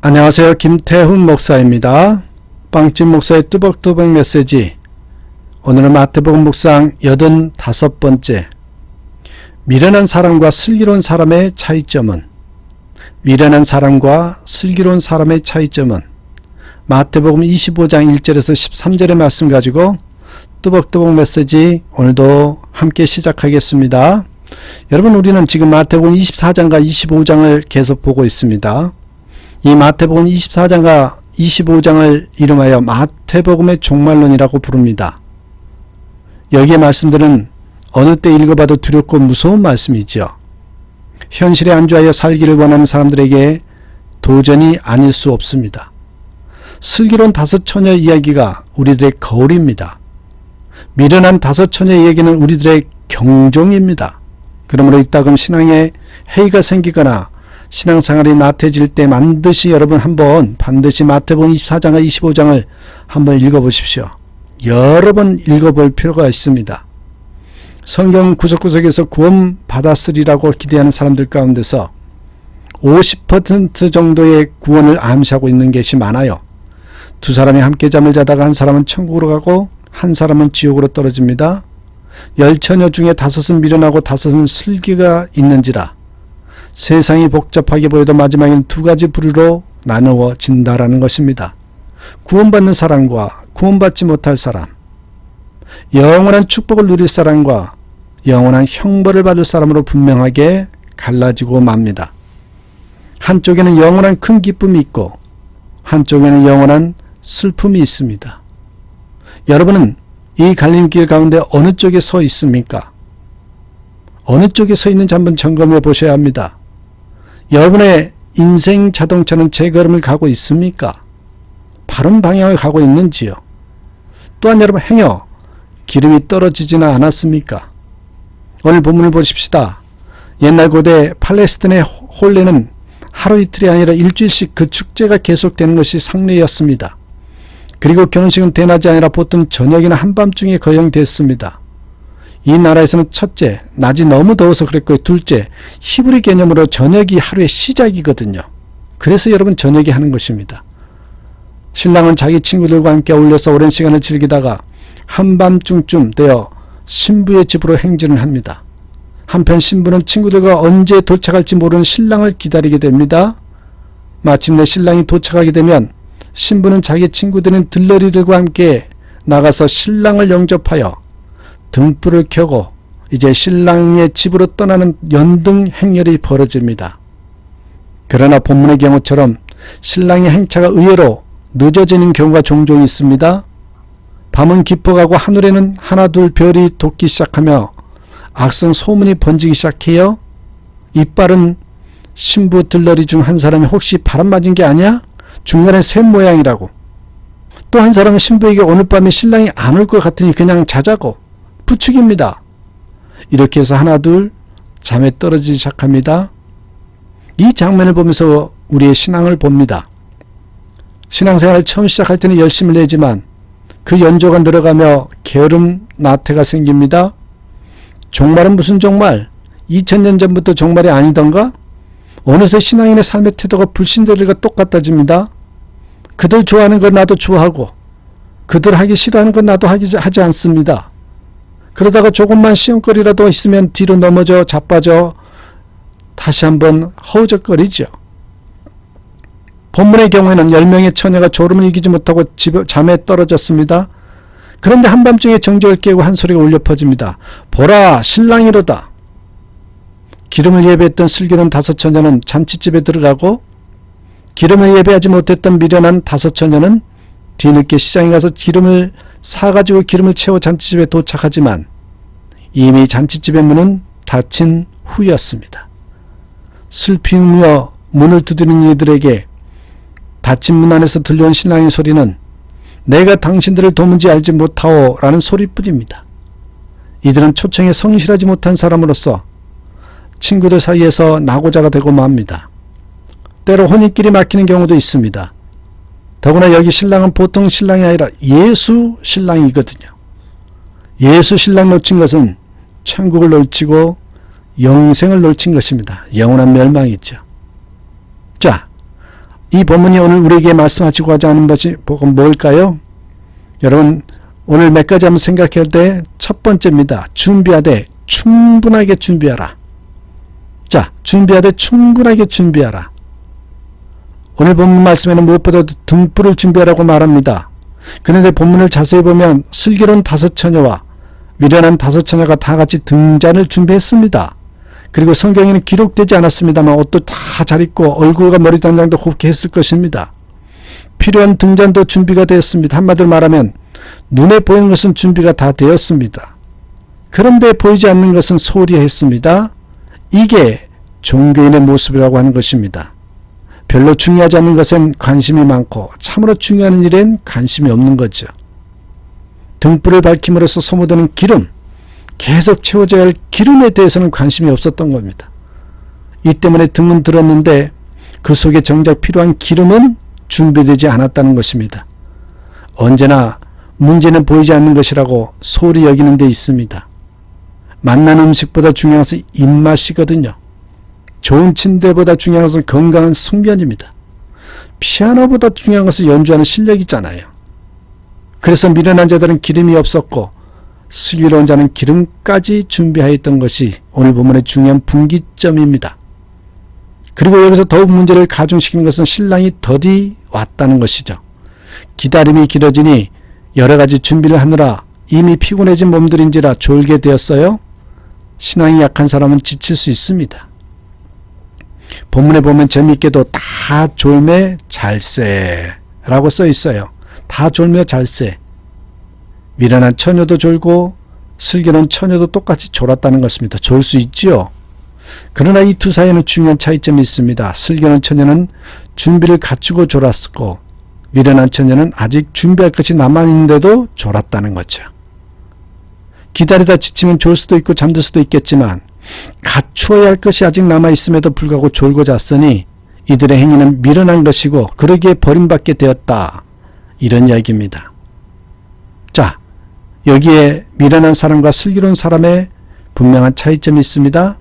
안녕하세요. 김태훈 목사입니다. 빵집 목사의 뚜벅뚜벅 메시지. 오늘은 마태복음 묵상 85번째. 미련한 사람과 슬기로운 사람의 차이점은 미련한 사람과 슬기로운 사람의 차이점은 마태복음 25장 1절에서 13절의 말씀 가지고 뚜벅뚜벅 메시지 오늘도 함께 시작하겠습니다. 여러분 우리는 지금 마태복음 24장과 25장을 계속 보고 있습니다. 이 마태복음 24장과 25장을 이름하여 마태복음의 종말론이라고 부릅니다. 여기에 말씀들은 어느 때 읽어봐도 두렵고 무서운 말씀이죠. 현실에 안주하여 살기를 원하는 사람들에게 도전이 아닐 수 없습니다. 슬기로운 다섯 처녀 이야기가 우리들의 거울입니다. 미련한 다섯 처녀 이야기는 우리들의 경종입니다. 그러므로 이따금 신앙에 해이가 생기거나 신앙생활이 나태해질 때 반드시 여러분 한번 반드시 마태복음 24장과 25장을 한번 읽어보십시오. 여러 번 읽어볼 필요가 있습니다. 성경 구석구석에서 구원 받았으리라고 기대하는 사람들 가운데서 50% 정도의 구원을 암시하고 있는 것이 많아요. 두 사람이 함께 잠을 자다가 한 사람은 천국으로 가고 한 사람은 지옥으로 떨어집니다. 열 처녀 중에 다섯은 미련하고 다섯은 슬기가 있는지라 세상이 복잡하게 보여도 마지막엔 두 가지 부류로 나누어진다라는 것입니다. 구원받는 사람과 구원받지 못할 사람, 영원한 축복을 누릴 사람과 영원한 형벌을 받을 사람으로 분명하게 갈라지고 맙니다. 한쪽에는 영원한 큰 기쁨이 있고 한쪽에는 영원한 슬픔이 있습니다. 여러분은 이 갈림길 가운데 어느 쪽에 서 있습니까? 어느 쪽에 서 있는지 한번 점검해 보셔야 합니다. 여러분의 인생 자동차는 제 걸음을 가고 있습니까? 바른 방향을 가고 있는지요? 또한 여러분 행여 기름이 떨어지지는 않았습니까? 오늘 본문을 보십시다. 옛날 고대 팔레스틴의 홀레는 하루 이틀이 아니라 일주일씩 그 축제가 계속되는 것이 상례였습니다. 그리고 결혼식은 대낮이 아니라 보통 저녁이나 한밤중에 거행됐습니다. 이 나라에서는 첫째, 낮이 너무 더워서 그랬고요. 둘째, 히브리 개념으로 저녁이 하루의 시작이거든요. 그래서 여러분 저녁에 하는 것입니다. 신랑은 자기 친구들과 함께 어울려서 오랜 시간을 즐기다가 한밤중쯤 되어 신부의 집으로 행진을 합니다. 한편 신부는 친구들과 언제 도착할지 모르는 신랑을 기다리게 됩니다. 마침내 신랑이 도착하게 되면 신부는 자기 친구들인 들러리들과 함께 나가서 신랑을 영접하여 등불을 켜고 이제 신랑의 집으로 떠나는 연등 행렬이 벌어집니다. 그러나 본문의 경우처럼 신랑의 행차가 의외로 늦어지는 경우가 종종 있습니다. 밤은 깊어가고 하늘에는 하나둘 별이 돋기 시작하며 악성 소문이 번지기 시작해요. 이빨은 신부 들러리 중 한 사람이 혹시 바람 맞은 게 아니야? 중간에 샘 모양이라고. 또 한 사람은 신부에게 오늘 밤에 신랑이 안 올 것 같으니 그냥 자자고. 부축입니다. 이렇게 해서 하나 둘 잠에 떨어지기 시작합니다. 이 장면을 보면서 우리의 신앙을 봅니다. 신앙생활을 처음 시작할 때는 열심을 내지만 그 연조가 늘어가며 게으름 나태가 생깁니다. 종말은 무슨 종말? 2000년 전부터 종말이 아니던가? 어느새 신앙인의 삶의 태도가 불신자들과 똑같아집니다. 그들 좋아하는 건 나도 좋아하고 그들 하기 싫어하는 건 나도 하지 않습니다. 그러다가 조금만 시험거리라도 있으면 뒤로 넘어져 자빠져 다시 한번 허우적거리죠. 본문의 경우에는 10명의 처녀가 졸음을 이기지 못하고 집, 잠에 떨어졌습니다. 그런데 한밤중에 정적을 깨고 한 소리가 울려 퍼집니다. 보라 신랑이로다. 기름을 예배했던 슬기로운 다섯 처녀는 잔치집에 들어가고 기름을 예배하지 못했던 미련한 다섯 처녀는 뒤늦게 시장에 가서 기름을 사가지고 기름을 채워 잔치집에 도착하지만 이미 잔치집의 문은 닫힌 후였습니다. 슬피며 문을 두드리는 이들에게 닫힌 문 안에서 들려온 신랑의 소리는 내가 당신들을 도문지 알지 못하오 라는 소리뿐입니다. 이들은 초청에 성실하지 못한 사람으로서 친구들 사이에서 나고자가 되고 맙니다. 때로 혼인길이 막히는 경우도 있습니다. 더구나 여기 신랑은 보통 신랑이 아니라 예수 신랑이거든요. 예수 신랑 놓친 것은 천국을 놓치고 영생을 놓친 것입니다. 영원한 멸망이죠. 자, 이 본문이 오늘 우리에게 말씀하시고자 하는 것이 복은 뭘까요? 여러분 오늘 몇 가지 한번 생각할 때 첫 번째입니다. 준비하되 충분하게 준비하라. 자, 준비하되 충분하게 준비하라. 오늘 본문 말씀에는 무엇보다도 등불을 준비하라고 말합니다. 그런데 본문을 자세히 보면 슬기로운 다섯 처녀와 미련한 다섯 처녀가 다 같이 등잔을 준비했습니다. 그리고 성경에는 기록되지 않았습니다만 옷도 다 잘 입고 얼굴과 머리 단장도 곱게 했을 것입니다. 필요한 등잔도 준비가 되었습니다. 한마디로 말하면 눈에 보이는 것은 준비가 다 되었습니다. 그런데 보이지 않는 것은 소홀히 했습니다. 이게 종교인의 모습이라고 하는 것입니다. 별로 중요하지 않은 것엔 관심이 많고 참으로 중요한 일엔 관심이 없는 거죠. 등불을 밝힘으로써 소모되는 기름, 계속 채워져야 할 기름에 대해서는 관심이 없었던 겁니다. 이 때문에 등은 들었는데 그 속에 정작 필요한 기름은 준비되지 않았다는 것입니다. 언제나 문제는 보이지 않는 것이라고 소홀히 여기는 데 있습니다. 맛난 음식보다 중요한 것은 입맛이거든요. 좋은 침대보다 중요한 것은 건강한 숙면입니다. 피아노보다 중요한 것은 연주하는 실력이잖아요. 그래서 미련한 자들은 기름이 없었고 슬기로운 자는 기름까지 준비하였던 것이 오늘 본문의 중요한 분기점입니다. 그리고 여기서 더욱 문제를 가중시키는 것은 신랑이 더디 왔다는 것이죠. 기다림이 길어지니 여러 가지 준비를 하느라 이미 피곤해진 몸들인지라 졸게 되었어요. 신앙이 약한 사람은 지칠 수 있습니다. 본문에 보면 재미있게도 다 졸매 잘세라고 써 있어요. 다 졸며 잘세. 미련한 처녀도 졸고 슬기로운 처녀도 똑같이 졸았다는 것입니다. 졸 수 있지요. 그러나 이 두 사이에는 중요한 차이점이 있습니다. 슬기로운 처녀는 준비를 갖추고 졸았고 미련한 처녀는 아직 준비할 것이 남아있는데도 졸았다는 거죠. 기다리다 지치면 졸 수도 있고 잠들 수도 있겠지만 갖추어야 할 것이 아직 남아 있음에도 불구하고 졸고 잤으니 이들의 행위는 미련한 것이고 그러기에 버림받게 되었다. 이런 이야기입니다. 자, 여기에 미련한 사람과 슬기로운 사람의 분명한 차이점이 있습니다.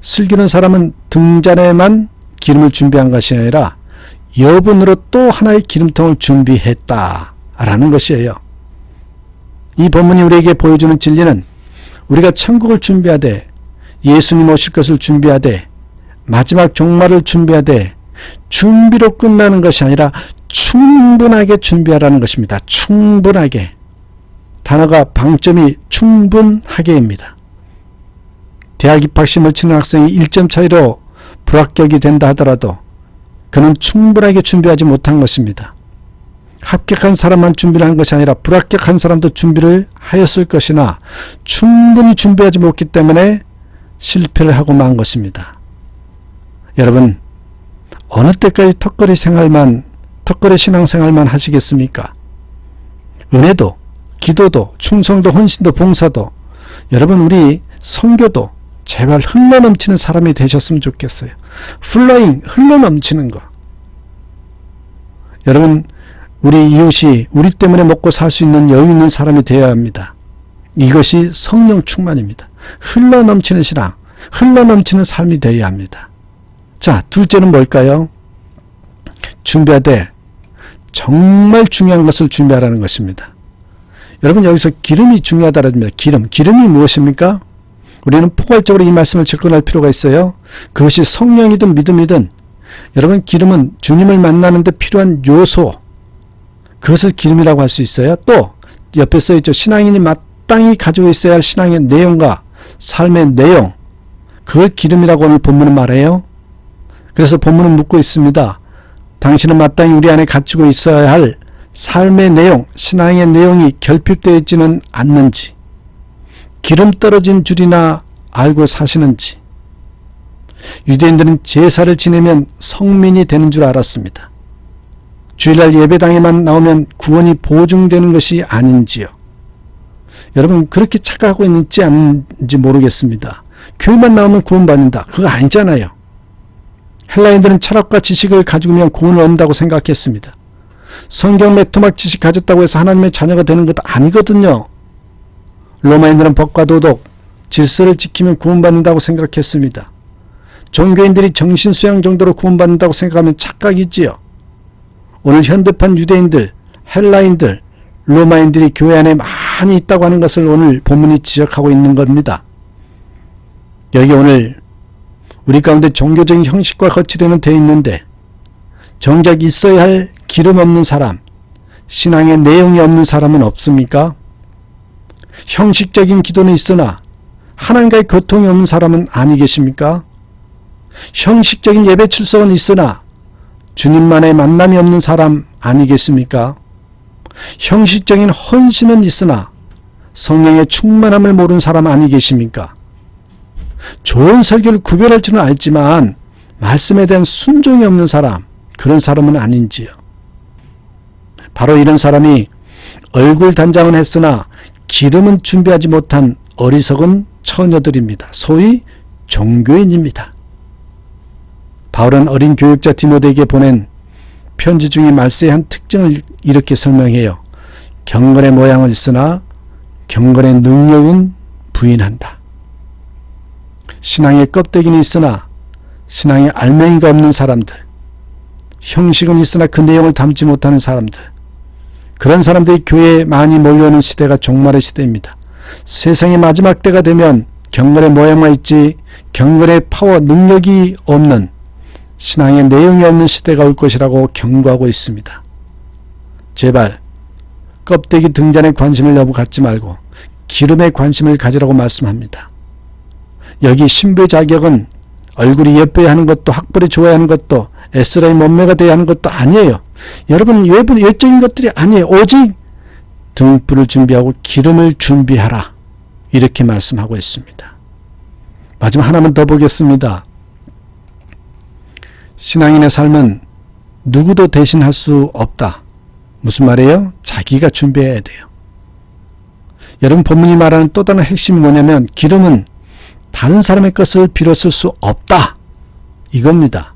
슬기로운 사람은 등잔에만 기름을 준비한 것이 아니라 여분으로 또 하나의 기름통을 준비했다. 라는 것이에요. 이 본문이 우리에게 보여주는 진리는 우리가 천국을 준비하되 예수님 오실 것을 준비하되 마지막 종말을 준비하되 준비로 끝나는 것이 아니라 충분하게 준비하라는 것입니다. 충분하게. 단어가 방점이 충분하게입니다. 대학 입학심을 치는 학생이 1점 차이로 불합격이 된다 하더라도 그는 충분하게 준비하지 못한 것입니다. 합격한 사람만 준비를 한 것이 아니라 불합격한 사람도 준비를 하였을 것이나 충분히 준비하지 못했기 때문에 실패를 하고 만 것입니다. 여러분, 어느 때까지 턱걸이 생활만, 턱걸이 신앙생활만 하시겠습니까? 은혜도, 기도도, 충성도, 헌신도, 봉사도, 여러분, 우리 성교도 제발 흘러 넘치는 사람이 되셨으면 좋겠어요. 플러잉, 흘러 넘치는 거. 여러분, 우리 이웃이 우리 때문에 먹고 살 수 있는 여유 있는 사람이 되어야 합니다. 이것이 성령 충만입니다. 흘러 넘치는 신앙, 흘러 넘치는 삶이 되어야 합니다. 자, 둘째는 뭘까요? 준비하되 정말 중요한 것을 준비하라는 것입니다. 여러분 여기서 기름이 중요하다는 겁니다. 기름. 기름이 무엇입니까? 우리는 포괄적으로 이 말씀을 접근할 필요가 있어요. 그것이 성령이든 믿음이든 여러분 기름은 주님을 만나는데 필요한 요소 그것을 기름이라고 할 수 있어요. 또 옆에 써 있죠. 신앙인이 마땅히 가지고 있어야 할 신앙의 내용과 삶의 내용 그걸 기름이라고 오늘 본문은 말해요. 그래서 본문은 묻고 있습니다. 당신은 마땅히 우리 안에 갖추고 있어야 할 삶의 내용, 신앙의 내용이 결핍되어 있지는 않는지, 기름 떨어진 줄이나 알고 사시는지, 유대인들은 제사를 지내면 성민이 되는 줄 알았습니다. 주일날 예배당에만 나오면 구원이 보증되는 것이 아닌지요. 여러분 그렇게 착각하고 있는지 않는지 모르겠습니다. 교회만 나오면 구원받는다. 그거 아니잖아요. 헬라인들은 철학과 지식을 가지고면 구원을 얻는다고 생각했습니다. 성경 메토막 지식 가졌다고 해서 하나님의 자녀가 되는 것도 아니거든요. 로마인들은 법과 도덕, 질서를 지키면 구원받는다고 생각했습니다. 종교인들이 정신수양 정도로 구원받는다고 생각하면 착각이지요. 오늘 현대판 유대인들, 헬라인들, 로마인들이 교회 안에 많이 있다고 하는 것을 오늘 본문이 지적하고 있는 겁니다. 여기 오늘 우리 가운데 종교적인 형식과 거치대는 돼 있는데 정작 있어야 할 기름 없는 사람, 신앙의 내용이 없는 사람은 없습니까? 형식적인 기도는 있으나 하나님과의 교통이 없는 사람은 아니 계십니까? 형식적인 예배 출석은 있으나 주님만의 만남이 없는 사람 아니겠습니까? 형식적인 헌신은 있으나 성령의 충만함을 모르는 사람 아니 계십니까? 좋은 설교를 구별할 줄은 알지만 말씀에 대한 순종이 없는 사람, 그런 사람은 아닌지요. 바로 이런 사람이 얼굴 단장은 했으나 기름은 준비하지 못한 어리석은 처녀들입니다. 소위 종교인입니다. 바울은 어린 교육자 디모데에게 보낸 편지 중에 말세의 한 특징을 이렇게 설명해요. 경건의 모양은 있으나 경건의 능력은 부인한다. 신앙의 껍데기는 있으나 신앙의 알맹이가 없는 사람들, 형식은 있으나 그 내용을 담지 못하는 사람들, 그런 사람들이 교회에 많이 몰려오는 시대가 종말의 시대입니다. 세상의 마지막 때가 되면 경건의 모양만 있지 경건의 파워, 능력이 없는 신앙의 내용이 없는 시대가 올 것이라고 경고하고 있습니다. 제발 껍데기 등잔에 관심을 너무 갖지 말고 기름에 관심을 가지라고 말씀합니다. 여기 신부의 자격은 얼굴이 예뻐야 하는 것도 학벌이 좋아야 하는 것도 에스라의 몸매가 돼야 하는 것도 아니에요. 여러분 외부 외적인 것들이 아니에요. 오직 등불을 준비하고 기름을 준비하라. 이렇게 말씀하고 있습니다. 마지막 하나만 더 보겠습니다. 신앙인의 삶은 누구도 대신할 수 없다. 무슨 말이에요? 자기가 준비해야 돼요. 여러분 본문이 말하는 또 다른 핵심이 뭐냐면 기름은 다른 사람의 것을 빌었을 수 없다. 이겁니다.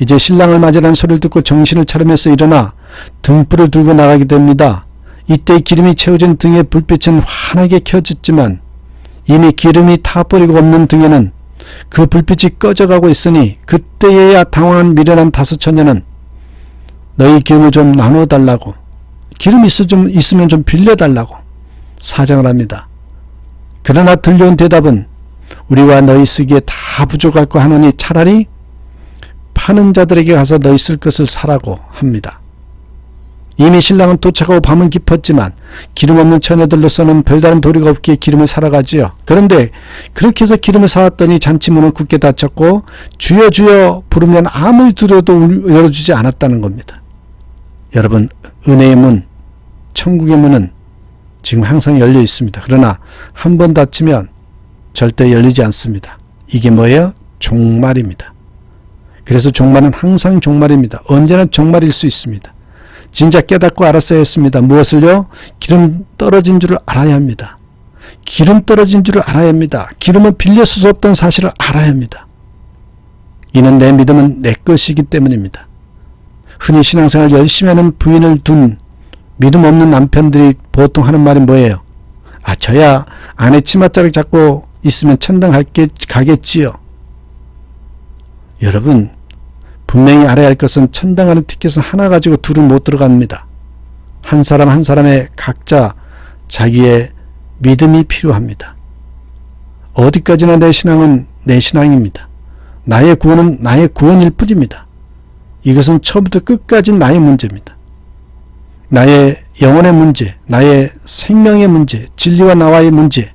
이제 신랑을 맞으라는 소리를 듣고 정신을 차리면서 일어나 등불을 들고 나가게 됩니다. 이때 기름이 채워진 등의 불빛은 환하게 켜졌지만 이미 기름이 타버리고 없는 등에는 그 불빛이 꺼져가고 있으니 그때에야 당황한 미련한 다섯 처녀는 너희 기름을 좀 나눠달라고 기름 있어 좀 있으면 좀 빌려달라고 사정을 합니다. 그러나 들려온 대답은 우리와 너희 쓰기에 다 부족할 거 하노니 차라리 파는 자들에게 가서 너희 쓸 것을 사라고 합니다. 이미 신랑은 도착하고 밤은 깊었지만 기름 없는 처녀들로서는 별다른 도리가 없기에 기름을 사러 가지요. 그런데 그렇게 해서 기름을 사왔더니 잔치문은 굳게 닫혔고 주여 주여 부르면 아무리 들어도 열어주지 않았다는 겁니다. 여러분 은혜의 문, 천국의 문은 지금 항상 열려 있습니다. 그러나 한 번 닫히면 절대 열리지 않습니다. 이게 뭐예요? 종말입니다. 그래서 종말은 항상 종말입니다. 언제나 종말일 수 있습니다. 진짜 깨닫고 알았어야 했습니다. 무엇을요? 기름 떨어진 줄을 알아야 합니다. 기름 떨어진 줄을 알아야 합니다. 기름은 빌려 쓸 수 없다는 사실을 알아야 합니다. 이는 내 믿음은 내 것이기 때문입니다. 흔히 신앙생활 열심히 하는 부인을 둔 믿음 없는 남편들이 보통 하는 말이 뭐예요? 아, 저야 아내 치맛자락 잡고 있으면 천당 갈게, 가겠지요. 여러분, 분명히 알아야 할 것은 천당하는 티켓은 하나 가지고 둘은 못 들어갑니다. 한 사람 한 사람의 각자 자기의 믿음이 필요합니다. 어디까지나 내 신앙은 내 신앙입니다. 나의 구원은 나의 구원일 뿐입니다. 이것은 처음부터 끝까지 나의 문제입니다. 나의 영혼의 문제, 나의 생명의 문제, 진리와 나와의 문제,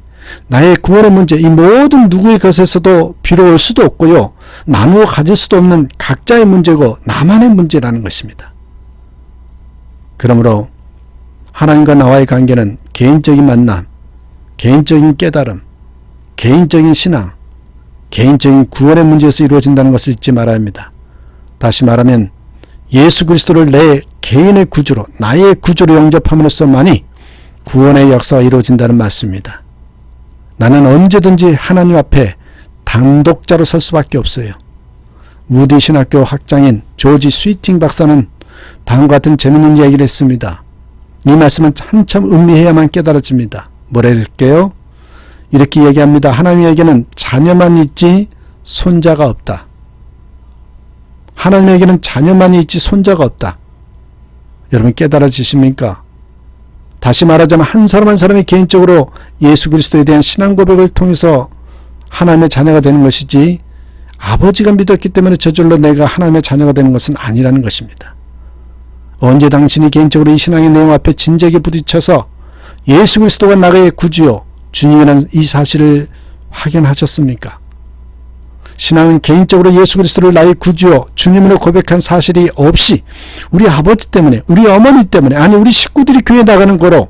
나의 구원의 문제, 이 모든 누구의 것에서도 비로울 수도 없고요. 나누어 가질 수도 없는 각자의 문제고 나만의 문제라는 것입니다. 그러므로 하나님과 나와의 관계는 개인적인 만남, 개인적인 깨달음, 개인적인 신앙, 개인적인 구원의 문제에서 이루어진다는 것을 잊지 말아야 합니다. 다시 말하면 예수 그리스도를 내 개인의 구주로, 나의 구주로 영접함으로써만이 구원의 역사가 이루어진다는 말씀입니다. 나는 언제든지 하나님 앞에 단독자로 설 수밖에 없어요. 무디 신학교 학장인 조지 스위팅 박사는 다음과 같은 재밌는 이야기를 했습니다. 이 말씀은 한참 음미해야만 깨달아집니다. 뭐라 할게요? 이렇게 얘기합니다. 하나님에게는 자녀만 있지 손자가 없다. 하나님에게는 자녀만이 있지 손자가 없다. 여러분 깨달아지십니까? 다시 말하자면 한 사람 한 사람이 개인적으로 예수 그리스도에 대한 신앙 고백을 통해서 하나님의 자녀가 되는 것이지 아버지가 믿었기 때문에 저절로 내가 하나님의 자녀가 되는 것은 아니라는 것입니다. 언제 당신이 개인적으로 이 신앙의 내용 앞에 진지하게 부딪혀서 예수 그리스도가 나의 구주요 주님이라는 이 사실을 확인하셨습니까? 신앙은 개인적으로 예수 그리스도를 나의 구주요 주님으로 고백한 사실이 없이 우리 아버지 때문에 우리 어머니 때문에 아니 우리 식구들이 교회 나가는 거로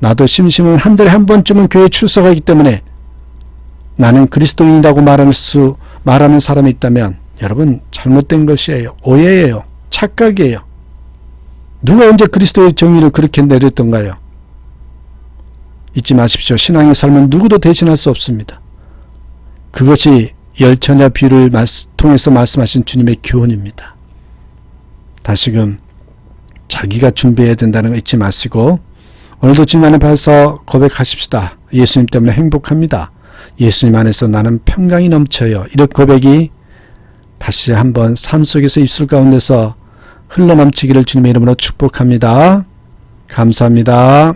나도 심심은 한 달에 한 번쯤은 교회 출석하기 때문에 나는 그리스도인이라고 말할 수 말하는 사람이 있다면 여러분 잘못된 것이에요. 오해예요. 착각이에요. 누가 언제 그리스도의 정의를 그렇게 내렸던가요? 잊지 마십시오. 신앙의 삶은 누구도 대신할 수 없습니다. 그것이 열처녀 비유를 통해서 말씀하신 주님의 교훈입니다. 다시금 자기가 준비해야 된다는 거 잊지 마시고 오늘도 주님 안에 봐서 고백하십시다. 예수님 때문에 행복합니다. 예수님 안에서 나는 평강이 넘쳐요. 이런 고백이 다시 한번 삶 속에서 입술 가운데서 흘러넘치기를 주님의 이름으로 축복합니다. 감사합니다.